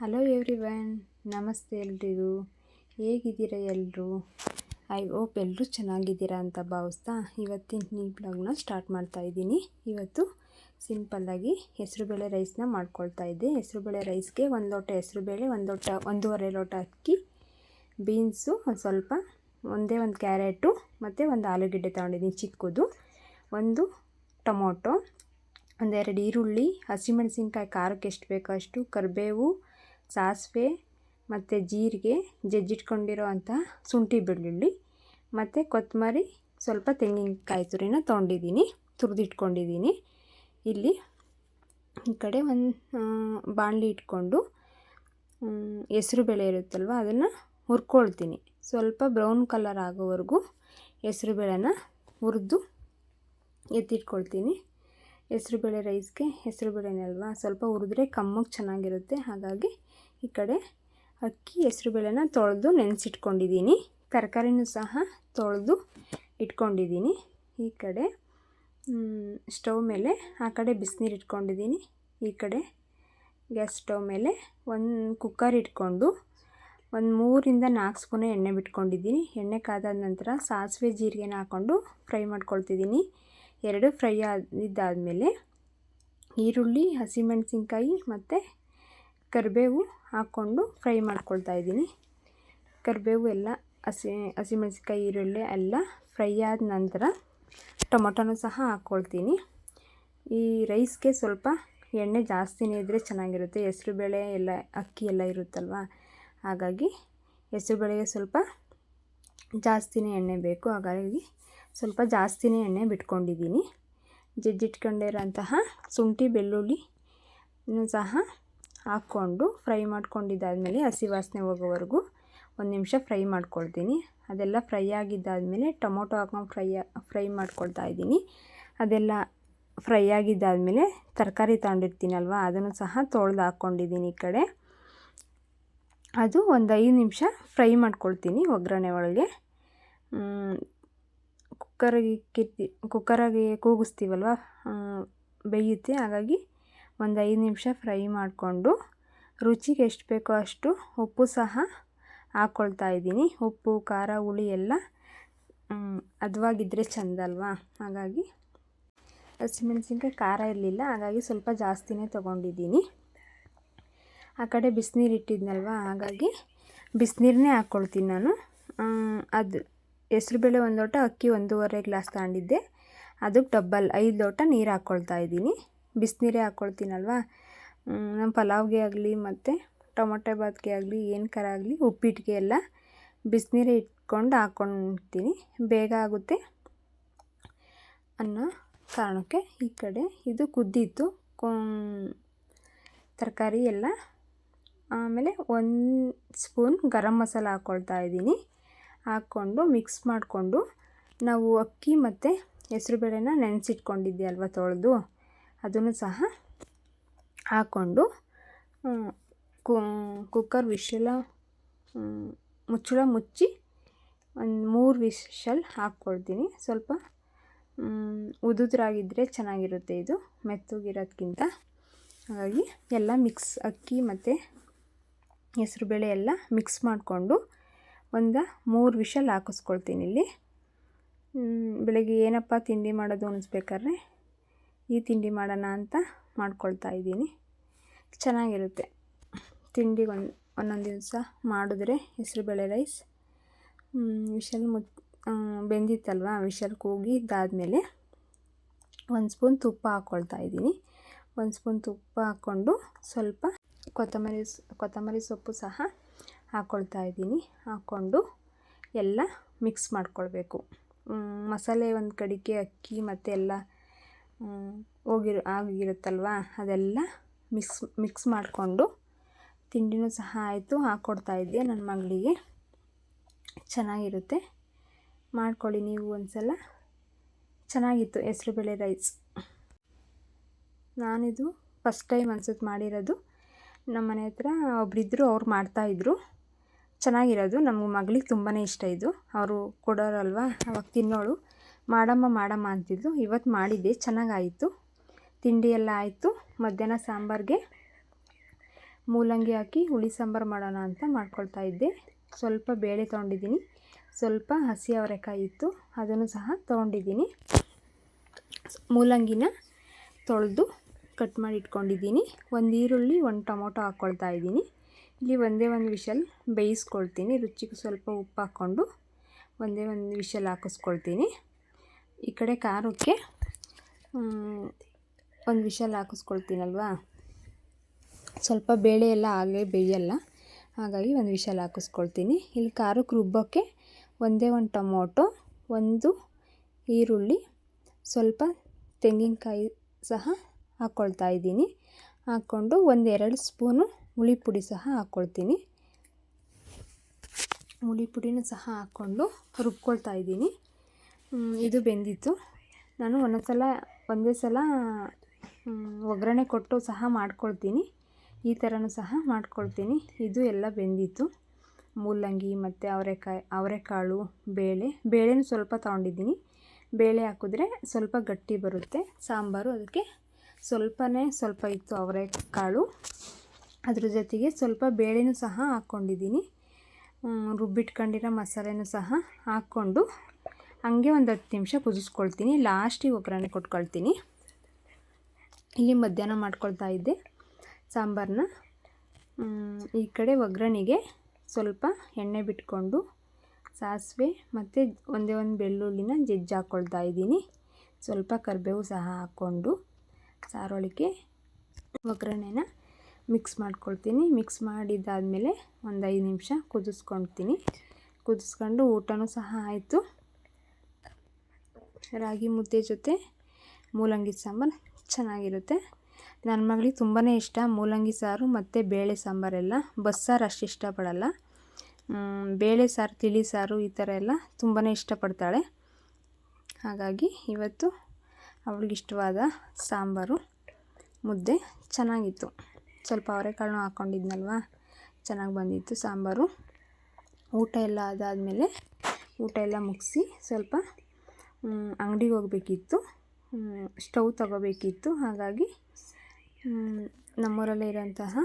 Hello everyone ನಮಸ್ತೆ ಎಲ್ರಿಗೂ. ಹೇಗಿದ್ದೀರ ಎಲ್ಲರೂ ಐ ಹೋಪ್ ಎಲ್ಲರೂ ಚೆನ್ನಾಗಿದ್ದೀರಾ ಅಂತ ಭಾವಿಸ್ತಾ ಇವತ್ತಿನ ಈ ಬ್ಲಾಗ್ನ ಸ್ಟಾರ್ಟ್ ಮಾಡ್ತಾ ಇದ್ದೀನಿ. ಇವತ್ತು ಸಿಂಪಲ್ಲಾಗಿ ಹೆಸರುಬೇಳೆ ರೈಸ್ನ ಮಾಡ್ಕೊಳ್ತಾ ಇದ್ದೆ. ಹೆಸರುಬೇಳೆ ರೈಸ್ಗೆ ಒಂದು ಲೋಟ ಹೆಸರುಬೇಳೆ, ಒಂದು ಲೋಟ, ಒಂದೂವರೆ ಲೋಟ ಅಕ್ಕಿ ಬೀನ್ಸು ಒಂದು ಸ್ವಲ್ಪ, ಒಂದೇ ಒಂದು ಕ್ಯಾರೆಟು ಮತ್ತು ಒಂದು ಆಲೂಗೆಡ್ಡೆ ತೊಗೊಂಡಿದ್ದೀನಿ ಚಿಕ್ಕದು. ಒಂದು ಟೊಮೊಟೊ, ಒಂದೆರಡು ಈರುಳ್ಳಿ, ಹಸಿಮೆಣಸಿನ್ಕಾಯಿ, ಖಾರಕ್ಕೆ ಎಷ್ಟು ಬೇಕೋ ಅಷ್ಟು, ಕರಿಬೇವು ಸಾಸಿವೆ ಮತ್ತು ಜೀರಿಗೆ, ಜಜ್ಜಿಟ್ಕೊಂಡಿರೋ ಅಂಥ ಶುಂಠಿ ಬೆಳ್ಳುಳ್ಳಿ ಮತ್ತು ಕೊತ್ತಂಬರಿ, ಸ್ವಲ್ಪ ತೆಂಗಿನಕಾಯಿ ತುರಿನ ತೊಗೊಂಡಿದ್ದೀನಿ, ತುರಿದಿಟ್ಕೊಂಡಿದ್ದೀನಿ. ಇಲ್ಲಿ ಈ ಕಡೆ ಒಂದು ಬಾಣಲಿ ಇಟ್ಕೊಂಡು ಹೆಸ್ರು ಬೇಳೆ ಇರುತ್ತಲ್ವ, ಅದನ್ನು ಹುರ್ಕೊಳ್ತೀನಿ. ಸ್ವಲ್ಪ ಬ್ರೌನ್ ಕಲರ್ ಆಗೋವರೆಗೂ ಹೆಸ್ರು ಬೇಳೆನ ಹುರಿದು ಎತ್ತಿಟ್ಕೊಳ್ತೀನಿ. ಹೆಸ್ರುಬೇಳೆ ರೈಸ್ಗೆ ಹೆಸರುಬೇಳೆನೇ ಅಲ್ವಾ, ಸ್ವಲ್ಪ ಹುರಿದ್ರೆ ಕಮ್ಮಗೆ ಚೆನ್ನಾಗಿರುತ್ತೆ, ಹಾಗಾಗಿ ಈ ಕಡೆ ಅಕ್ಕಿ ಹೆಸರುಬೇಳೆನ ತೊಳೆದು ನೆನೆಸಿಟ್ಕೊಂಡಿದ್ದೀನಿ. ತರಕಾರಿನೂ ಸಹ ತೊಳೆದು ಇಟ್ಕೊಂಡಿದ್ದೀನಿ. ಈ ಕಡೆ ಸ್ಟವ್ ಮೇಲೆ ಆ ಕಡೆ ಬಿಸಿನೀರು ಇಟ್ಕೊಂಡಿದ್ದೀನಿ. ಈ ಕಡೆ ಗ್ಯಾಸ್ ಸ್ಟವ್ ಮೇಲೆ ಒಂದು ಕುಕ್ಕರ್ ಇಟ್ಕೊಂಡು ಒಂದು ಮೂರಿಂದ ನಾಲ್ಕು ಸ್ಪೂನ್ ಎಣ್ಣೆ ಬಿಟ್ಕೊಂಡಿದ್ದೀನಿ. ಎಣ್ಣೆ ಕಾದಾದ ನಂತರ ಸಾಸಿವೆ ಜೀರಿಗೆನ ಹಾಕ್ಕೊಂಡು ಫ್ರೈ ಮಾಡ್ಕೊಳ್ತಿದ್ದೀನಿ. ಎರಡು ಫ್ರೈ ಆದಿದ್ದಾದಮೇಲೆ ಈರುಳ್ಳಿ, ಹಸಿಮೆಣಸಿನ್ಕಾಯಿ ಮತ್ತು ಕರಿಬೇವು ಹಾಕ್ಕೊಂಡು ಫ್ರೈ ಮಾಡ್ಕೊಳ್ತಾ ಇದ್ದೀನಿ. ಕರಿಬೇವು ಎಲ್ಲ, ಹಸಿ ಹಸಿಮೆಣ್ಸಿನ್ಕಾಯಿ ಈರುಳ್ಳಿ ಎಲ್ಲ ಫ್ರೈ ಆದ ನಂತರ ಟೊಮೊಟೊನೂ ಸಹ ಹಾಕ್ಕೊಳ್ತೀನಿ. ಈ ರೈಸ್ಗೆ ಸ್ವಲ್ಪ ಎಣ್ಣೆ ಜಾಸ್ತಿನೇ ಇದ್ದರೆ ಚೆನ್ನಾಗಿರುತ್ತೆ. ಹೆಸ್ರುಬೇಳೆ ಎಲ್ಲ, ಅಕ್ಕಿ ಎಲ್ಲ ಇರುತ್ತಲ್ವ? ಹಾಗಾಗಿ ಹೆಸರುಬೇಳೆಗೆ ಸ್ವಲ್ಪ ಜಾಸ್ತಿನೇ ಎಣ್ಣೆ ಬೇಕು. ಹಾಗಾಗಿ ಸ್ವಲ್ಪ ಜಾಸ್ತಿನೇ ಎಣ್ಣೆ ಬಿಟ್ಕೊಂಡಿದ್ದೀನಿ. ಜಜ್ಜಿಟ್ಕೊಂಡಿರೋಂತಹ ಶುಂಠಿ ಬೆಳ್ಳುಳ್ಳಿ ಸಹ ಹಾಕ್ಕೊಂಡು ಫ್ರೈ ಮಾಡ್ಕೊಂಡಿದ್ದಾದಮೇಲೆ ಹಸಿ ವಾಸನೆ ಹೋಗೋವರೆಗೂ ಒಂದು ನಿಮಿಷ ಫ್ರೈ ಮಾಡ್ಕೊಳ್ತೀನಿ. ಅದೆಲ್ಲ ಫ್ರೈ ಆಗಿದ್ದಾದಮೇಲೆ ಟೊಮೊಟೊ ಹಾಕೊಂಡು ಫ್ರೈ ಫ್ರೈ ಮಾಡ್ಕೊಳ್ತಾ ಇದ್ದೀನಿ. ಅದೆಲ್ಲ ಫ್ರೈ ಆಗಿದ್ದಾದಮೇಲೆ ತರಕಾರಿ ತಗೊಂಡಿರ್ತೀನಲ್ವ, ಅದನ್ನು ಸಹ ತೊಳೆದು ಹಾಕ್ಕೊಂಡಿದ್ದೀನಿ ಈ ಕಡೆ. ಅದು ಒಂದು ಐದು ನಿಮಿಷ ಫ್ರೈ ಮಾಡ್ಕೊಳ್ತೀನಿ ಒಗ್ಗರಣೆ ಒಳಗೆ. ಕುಕ್ಕರಿಗೆ ಕಿತ್ತಿ ಕುಕ್ಕರಾಗೆ ಕೂಗಿಸ್ತೀವಲ್ವ? ಬೇಯುತ್ತೆ. ಹಾಗಾಗಿ ಒಂದು ಐದು ನಿಮಿಷ ಫ್ರೈ ಮಾಡಿಕೊಂಡು ರುಚಿಗೆ ಎಷ್ಟು ಬೇಕೋ ಅಷ್ಟು ಉಪ್ಪು ಸಹ ಹಾಕ್ಕೊಳ್ತಾ ಇದ್ದೀನಿ. ಉಪ್ಪು, ಖಾರ, ಹುಳಿ ಎಲ್ಲ ಹದ್ವಾಗಿದ್ದರೆ ಚೆಂದ ಅಲ್ವಾ ಹಾಗಾಗಿ ಹಸಿಮೆಣ್ಸಿನ್ಕಾಯಿ ಖಾರ ಇರಲಿಲ್ಲ, ಹಾಗಾಗಿ ಸ್ವಲ್ಪ ಜಾಸ್ತಿನೇ ತೊಗೊಂಡಿದ್ದೀನಿ. ಆ ಕಡೆ ಬಿಸಿನೀರು ಇಟ್ಟಿದ್ನಲ್ವ? ಹಾಗಾಗಿ ಬಿಸಿನೀರನ್ನೇ ಹಾಕ್ಕೊಳ್ತೀನಿ ನಾನು. ಅದು ಹೆಸ್ರುಬೇಳೆ ಒಂದು ಲೋಟ, ಅಕ್ಕಿ ಒಂದೂವರೆ ಗ್ಲಾಸ್ ತಗೊಂಡಿದ್ದೆ. ಅದಕ್ಕೆ ಡಬ್ಬಲ್ ಐದು ಲೋಟ ನೀರು ಹಾಕ್ಕೊಳ್ತಾ ಇದ್ದೀನಿ. ಬಿಸಿನೀರೇ ಹಾಕ್ಕೊಳ್ತೀನಲ್ವ ನಮ್ಮ ಪಲಾವ್ಗೆ ಆಗಲಿ ಮತ್ತು ಟೊಮೊಟೊ ಬಾತ್ಗೆ ಆಗಲಿ, ಏನು ಕರ ಆಗಲಿ ಉಪ್ಪಿಟ್ಟಿಗೆ ಎಲ್ಲ ಬಿಸಿನೀರೇ ಇಟ್ಕೊಂಡು ಹಾಕ್ಕೊಳ್ತೀನಿ ಬೇಗ ಆಗುತ್ತೆ ಅನ್ನೋ ಕಾರಣಕ್ಕೆ ಈ ಕಡೆ ಇದು ಕುದ್ದಿತ್ತು. ತರಕಾರಿ ಎಲ್ಲ. ಆಮೇಲೆ ಒಂದು ಸ್ಪೂನ್ ಗರಂ ಮಸಾಲ ಹಾಕ್ಕೊಳ್ತಾ ಇದ್ದೀನಿ. ಹಾಕ್ಕೊಂಡು ಮಿಕ್ಸ್ ಮಾಡಿಕೊಂಡು ನಾವು ಅಕ್ಕಿ ಮತ್ತು ಹೆಸ್ರುಬೇಳೆನ ನೆನೆಸಿಟ್ಕೊಂಡಿದ್ದೆ ಅಲ್ವ ತೊಳೆದು? ಅದನ್ನು ಸಹ ಹಾಕ್ಕೊಂಡು ಕುಕ್ಕರ್ ವಿಶಲ ಮುಚ್ಚಳ ಮುಚ್ಚಿ ಒಂದು ಮೂರು ವಿಶಲ್ ಹಾಕ್ಕೊಳ್ತೀನಿ. ಸ್ವಲ್ಪ ಉದುದ್ರಾಗಿದ್ದರೆ ಚೆನ್ನಾಗಿರುತ್ತೆ ಇದು, ಮೆತ್ತಗಿರೋದ್ಕಿಂತ. ಹಾಗಾಗಿ ಎಲ್ಲ ಮಿಕ್ಸ್, ಅಕ್ಕಿ ಮತ್ತು ಹೆಸರು ಬೇಳೆ ಎಲ್ಲ ಮಿಕ್ಸ್ ಮಾಡಿಕೊಂಡು ಒಂದು ಮೂರು ವಿಶಲ್ ಹಾಕಿಸ್ಕೊಳ್ತೀನಿ ಇಲ್ಲಿ. ಬೆಳಗ್ಗೆ ಏನಪ್ಪ ತಿಂಡಿ ಮಾಡೋದು ಅನಿಸ್ಬೇಕಾದ್ರೆ ಈ ತಿಂಡಿ ಮಾಡೋಣ ಅಂತ ಮಾಡ್ಕೊಳ್ತಾ ಇದ್ದೀನಿ. ಚೆನ್ನಾಗಿರುತ್ತೆ. ತಿಂಡಿ ಒಂದು, ಒಂದೊಂದು ದಿವಸ ಮಾಡಿದ್ರೆ ಹೆಸರುಬೇಳೆ ರೈಸ್ ವಿಷಲ್ ಮುತ್ ಬೆಂದಿತ್ತಲ್ವ ವಿಷಲ್ ಕೂಗಿದ್ದಾದಮೇಲೆ ಒಂದು ಸ್ಪೂನ್ ತುಪ್ಪ ಹಾಕ್ಕೊಳ್ತಾ ಇದ್ದೀನಿ. ಒಂದು ಸ್ಪೂನ್ ತುಪ್ಪ ಹಾಕ್ಕೊಂಡು ಸ್ವಲ್ಪ ಕೊತ್ತಂಬರಿ ಕೊತ್ತಂಬರಿ ಸೊಪ್ಪು ಸಹ ಹಾಕ್ಕೊಳ್ತಾ ಇದ್ದೀನಿ. ಹಾಕ್ಕೊಂಡು ಎಲ್ಲ ಮಿಕ್ಸ್ ಮಾಡ್ಕೊಳ್ಬೇಕು. ಮಸಾಲೆ ಒಂದು ಕಡಿಕೆ ಅಕ್ಕಿ ಮತ್ತು ಎಲ್ಲ ಹೋಗಿರೋ ಆಗಿರುತ್ತಲ್ವ? ಅದೆಲ್ಲ ಮಿಕ್ಸ್ ಮಿಕ್ಸ್ ಮಾಡಿಕೊಂಡು ತಿಂಡಿನೂ ಸಹ ಆಯಿತು. ಹಾಕ್ಕೊಡ್ತಾಯಿದ್ದೆ ನನ್ನ ಮಗಳಿಗೆ. ಚೆನ್ನಾಗಿರುತ್ತೆ. ಮಾಡ್ಕೊಳ್ಳಿ ನೀವು ಒಂದು ಸಲ ಚೆನ್ನಾಗಿತ್ತು ಹೆಸ್ರುಬೇಳೆ ರೈಸ್. ನಾನಿದು ಫಸ್ಟ್ ಟೈಮ್ ಅನ್ಸುತ್ತೆ ಮಾಡಿರೋದು. ನಮ್ಮ ಮನೆ ಹತ್ರ ಒಬ್ಬರಿದ್ದರು ಅವ್ರು ಮಾಡ್ತಾಯಿದ್ರು ಚೆನ್ನಾಗಿರೋದು. ನಮ್ಮ ಮಗಳಿಗೆ ತುಂಬಾ ಇಷ್ಟ ಇದು. ಅವರು ಕೊಡೋರಲ್ವ? ಅವಾಗ ತಿನ್ನೋಳು ಮಾಡಮ್ಮ ಮಾಡಮ್ಮ ಅಂತಿದ್ದು. ಇವತ್ತು ಮಾಡಿದ್ದೆ, ಚೆನ್ನಾಗಾಯಿತು. ತಿಂಡಿ ಎಲ್ಲ ಆಯಿತು. ಮಧ್ಯಾಹ್ನ ಸಾಂಬಾರಿಗೆ ಮೂಲಂಗಿ ಹಾಕಿ ಹುಳಿ ಸಾಂಬಾರು ಮಾಡೋಣ ಅಂತ ಮಾಡ್ಕೊಳ್ತಾ ಇದ್ದೆ. ಸ್ವಲ್ಪ ಬೇಳೆ ತೊಗೊಂಡಿದ್ದೀನಿ. ಸ್ವಲ್ಪ ಹಸಿ ಅವರೆಕಾಯಿ ಇತ್ತು. ಅದನ್ನು ಸಹ ತೊಗೊಂಡಿದ್ದೀನಿ. ಮೂಲಂಗಿನ ತೊಳೆದು ಕಟ್ ಮಾಡಿ ಇಟ್ಕೊಂಡಿದ್ದೀನಿ. ಒಂದು ಈರುಳ್ಳಿ, ಒಂದು ಟೊಮೊಟೊ ಹಾಕ್ಕೊಳ್ತಾ ಇದ್ದೀನಿ. ಇಲ್ಲಿ ಒಂದೇ ಒಂದು ವಿಷಲ್ ಬೇಯಿಸ್ಕೊಳ್ತೀನಿ. ರುಚಿಗೆ ಸ್ವಲ್ಪ ಉಪ್ಪು ಹಾಕ್ಕೊಂಡು ಒಂದೇ ಒಂದು ವಿಷಲ್ ಹಾಕಿಸ್ಕೊಳ್ತೀನಿ. ಈ ಕಡೆ ಖಾರಕ್ಕೆ ಒಂದು ವಿಷಲ್ ಹಾಕಿಸ್ಕೊಳ್ತೀನಲ್ವಾ? ಸ್ವಲ್ಪ ಬೇಳೆ ಎಲ್ಲ ಹಾಗೆ ಬೇಯಲ್ಲ, ಹಾಗಾಗಿ ಒಂದು ವಿಷಲ್ ಹಾಕಿಸ್ಕೊಳ್ತೀನಿ. ಇಲ್ಲಿ ಖಾರಕ್ಕೆ ರುಬ್ಬೋಕ್ಕೆ ಒಂದೇ ಒಂದು ಟೊಮೊಟೊ, ಒಂದು ಈರುಳ್ಳಿ, ಸ್ವಲ್ಪ ತೆಂಗಿನಕಾಯಿ ಸಹ ಹಾಕ್ಕೊಳ್ತಾ ಇದ್ದೀನಿ. ಹಾಕ್ಕೊಂಡು ಒಂದೆರಡು ಸ್ಪೂನು ಹುಳಿ ಪುಡಿ ಸಹ ಹಾಕ್ಕೊಳ್ತೀನಿ ಹುಳಿ ಪುಡಿನೂ ಸಹ ಹಾಕ್ಕೊಂಡು ರುಬ್ಕೊಳ್ತಾ ಇದ್ದೀನಿ. ಇದು ಬೆಂದಿತ್ತು. ನಾನು ಒಂದೊಂದು ಸಲ ಒಂದೇ ಸಲ ಒಗ್ಗರಣೆ ಕೊಟ್ಟು ಸಹ ಮಾಡ್ಕೊಳ್ತೀನಿ. ಈ ಥರನೂ ಸಹ ಮಾಡ್ಕೊಳ್ತೀನಿ. ಇದು ಎಲ್ಲ ಬೆಂದಿತ್ತು. ಮೂಲಂಗಿ ಮತ್ತು ಅವರೆಕಾಯಿ, ಅವರೆಕಾಳು, ಬೇಳೆ, ಬೇಳೆನೂ ಸ್ವಲ್ಪ ತೊಗೊಂಡಿದ್ದೀನಿ. ಬೇಳೆ ಹಾಕಿದ್ರೆ ಸ್ವಲ್ಪ ಗಟ್ಟಿ ಬರುತ್ತೆ. ಸಾಂಬಾರು ಅದಕ್ಕೆ ಸ್ವಲ್ಪನೇ ಸ್ವಲ್ಪ ಇತ್ತು ಅವರೆಕಾಳು. ಅದ್ರ ಜೊತೆಗೆ ಸ್ವಲ್ಪ ಬೇಳೆನೂ ಸಹ ಹಾಕ್ಕೊಂಡಿದ್ದೀನಿ ರುಬ್ಬಿಟ್ಕೊಂಡಿರೋ ಮಸಾಲೆನೂ ಸಹ ಹಾಕ್ಕೊಂಡು ಹಾಗೆ ಒಂದು ಹತ್ತು ನಿಮಿಷ ಕುದಿಸ್ಕೊಳ್ತೀನಿ. ಲಾಸ್ಟಿಗೆ ಒಗ್ಗರಣೆ ಕೊಟ್ಕೊಳ್ತೀನಿ. ಇಲ್ಲಿ ಮಧ್ಯಾಹ್ನ ಮಾಡ್ಕೊಳ್ತಾ ಇದ್ದೆ ಸಾಂಬಾರನ್ನ ಈ ಕಡೆ ಒಗ್ಗರಣೆಗೆ ಸ್ವಲ್ಪ ಎಣ್ಣೆ ಬಿಟ್ಕೊಂಡು ಸಾಸಿವೆ ಮತ್ತು ಒಂದೇ ಒಂದು ಬೆಳ್ಳುಳ್ಳಿನ ಜಜ್ಜಿ ಹಾಕ್ಕೊಳ್ತಾ ಇದ್ದೀನಿ. ಸ್ವಲ್ಪ ಕರಿಬೇವು ಸಹ ಹಾಕ್ಕೊಂಡು ಸಾರೊಳಿಕೆ ಒಗ್ಗರಣೆನ ಮಿಕ್ಸ್ ಮಾಡ್ಕೊಳ್ತೀನಿ. ಮಿಕ್ಸ್ ಮಾಡಿದ್ದಾದಮೇಲೆ ಒಂದು ಐದು ನಿಮಿಷ ಕುದಿಸ್ಕೊಳ್ತೀನಿ. ಕುದಿಸ್ಕೊಂಡು ಊಟನೂ ಸಹ ಆಯಿತು. ರಾಗಿ ಮುದ್ದೆ ಜೊತೆ ಮೂಲಂಗಿ ಸಾಂಬಾರು ಚೆನ್ನಾಗಿರುತ್ತೆ. ನನ್ನ ಮಗಳಿಗೆ ತುಂಬಾ ಇಷ್ಟ ಮೂಲಂಗಿ ಸಾರು ಮತ್ತು ಬೇಳೆ ಸಾಂಬಾರೆಲ್ಲ. ಬಸ್ಸಾರು ಅಷ್ಟು ಇಷ್ಟಪಡಲ್ಲ. ಬೇಳೆ ಸಾರು, ತಿಳಿ ಸಾರು ಈ ಥರ ಎಲ್ಲ ತುಂಬಾ ಇಷ್ಟಪಡ್ತಾಳೆ. ಹಾಗಾಗಿ ಇವತ್ತು ಅವಳಿಗಿಷ್ಟವಾದ ಸಾಂಬಾರು, ಮುದ್ದೆ ಚೆನ್ನಾಗಿತ್ತು. ಸ್ವಲ್ಪ ಅವರೆಕಾಳು ಹಾಕ್ಕೊಂಡಿದ್ನಲ್ವ ಚೆನ್ನಾಗಿ ಬಂದಿತ್ತು ಸಾಂಬಾರು. ಊಟ ಎಲ್ಲ ಅದಾದಮೇಲೆ ಊಟ ಎಲ್ಲ ಮುಗಿಸಿ ಸ್ವಲ್ಪ ಅಂಗಡಿಗೆ ಹೋಗ್ಬೇಕಿತ್ತು. ಸ್ಟವ್ ತಗೋಬೇಕಿತ್ತು. ಹಾಗಾಗಿ ನಮ್ಮೂರಲ್ಲೇ ಇರೋಂತಹ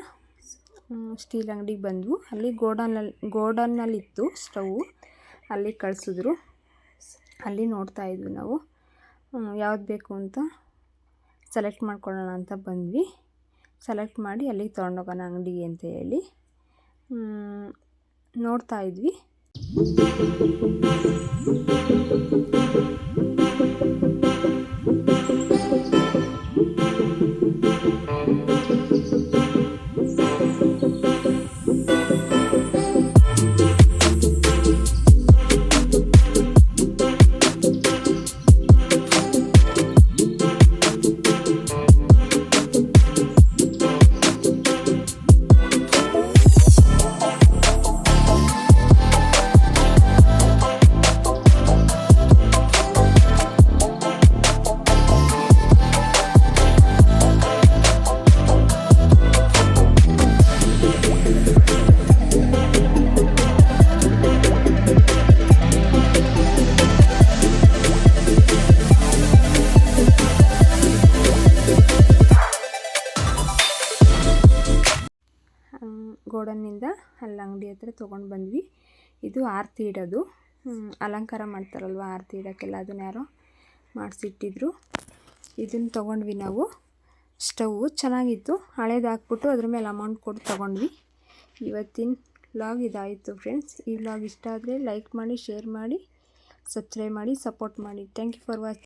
ಸ್ಟೀಲ್ ಅಂಗಡಿಗೆ ಬಂದ್ವು. ಅಲ್ಲಿ ಗೋಡನಲ್ಲಿ ಗೋಡನ್ನಲ್ಲಿತ್ತು ಸ್ಟವ್. ಅಲ್ಲಿ ಕಳಿಸಿದ್ರು. ಅಲ್ಲಿ ನೋಡ್ತಾ ಇದ್ವಿ ನಾವು. ಯಾವ್ದು ಬೇಕು ಅಂತ ಸೆಲೆಕ್ಟ್ ಮಾಡ್ಕೊಳ್ಳೋಣ ಅಂತ ಬಂದ್ವಿ. ಸೆಲೆಕ್ಟ್ ಮಾಡಿ ಅಲ್ಲಿಗೆ ತೊಗೊಂಡೋಗೋಣ ಅಂಗಡಿಗೆ ಅಂತ ಹೇಳಿ ನೋಡ್ತಾ ಇದ್ವಿ. Música ಗೋಡನ್ನಿಂದ ಅಲ್ಲಿ ಅಂಗಡಿ ಹತ್ರ ತೊಗೊಂಡು ಬಂದ್ವಿ. ಇದು ಆರತಿ ಇಡೋದು. ಅಲಂಕಾರ ಮಾಡ್ತಾರಲ್ವ ಆರತಿ ಇಡೋಕ್ಕೆಲ್ಲ ಅದನ್ನ ಯಾರೋ ಮಾಡಿಸಿಟ್ಟಿದ್ರು. ಇದನ್ನು ತೊಗೊಂಡ್ವಿ ನಾವು. ಸ್ಟವ್ವು ಚೆನ್ನಾಗಿತ್ತು. ಹಳೇದು ಹಾಕ್ಬಿಟ್ಟು ಅದ್ರ ಮೇಲೆ ಅಮೌಂಟ್ ಕೊಟ್ಟು ತೊಗೊಂಡ್ವಿ. ಇವತ್ತಿನ ವ್ಲಾಗ್ ಇದಾಯಿತು ಫ್ರೆಂಡ್ಸ್ ಈ ವ್ಲಾಗ್ ಇಷ್ಟ ಆದರೆ ಲೈಕ್ ಮಾಡಿ ಶೇರ್ ಮಾಡಿ ಸಬ್ಸ್ಕ್ರೈಬ್ ಮಾಡಿ ಸಪೋರ್ಟ್ ಮಾಡಿ. Thank you for watching